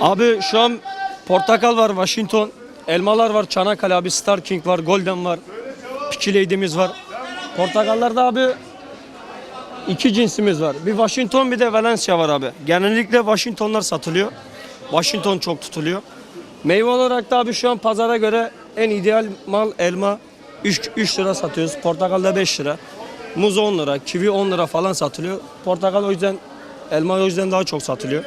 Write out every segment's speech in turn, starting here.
Abi şu an portakal var, Washington, elmalar var, Çanakkale abi, Star King var, Golden var, Picky Lady'miz var. Portakallarda abi iki cinsimiz var. Bir Washington bir de Valencia var abi. Genellikle Washingtonlar satılıyor. Washington çok tutuluyor. Meyve olarak da abi şu an pazara göre en ideal mal elma 3, 3 lira satıyoruz. Portakal da 5 lira. Muz 10 lira, kivi 10 lira falan satılıyor. Portakal o yüzden elma o yüzden daha çok satılıyor.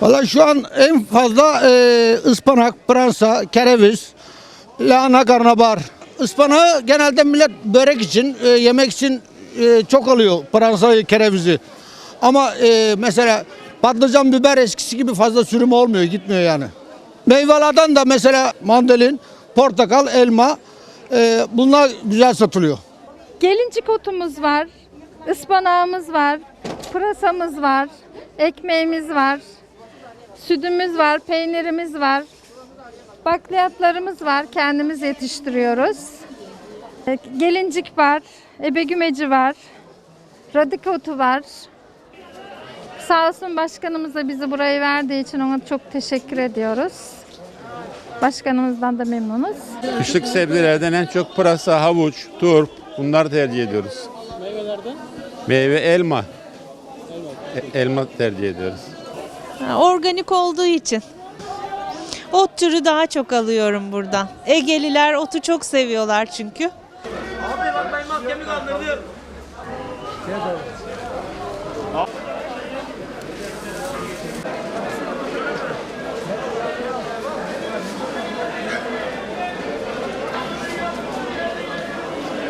Valla şu an en fazla e, ıspanak, pıransa, kereviz, lahana, karnabahar. Ispanağı genelde millet börek için, e, yemek için e, çok alıyor pıransayı, kerevizi. Ama e, mesela patlıcan, biber eskisi gibi fazla sürüm olmuyor, gitmiyor yani. Meyvelerden de mesela mandalin, portakal, elma e, bunlar güzel satılıyor. Gelincik otumuz var, ıspanağımız var, pırasamız var, ekmeğimiz var, sütümüz var, peynirimiz var, bakliyatlarımız var, kendimiz yetiştiriyoruz. E, Gelincik var, ebegümeci var, radik otu var. Sağ olsun başkanımız da bizi buraya verdiği için ona çok teşekkür ediyoruz. Başkanımızdan da memnunuz. Kışlık sebzelerden en çok pırasa, havuç, turp bunlar tercih ediyoruz. Meyvelerden? Meyve elma. E- Elma tercih ediyoruz. Organik olduğu için. Ot türü daha çok alıyorum burada. Egeliler otu çok seviyorlar çünkü.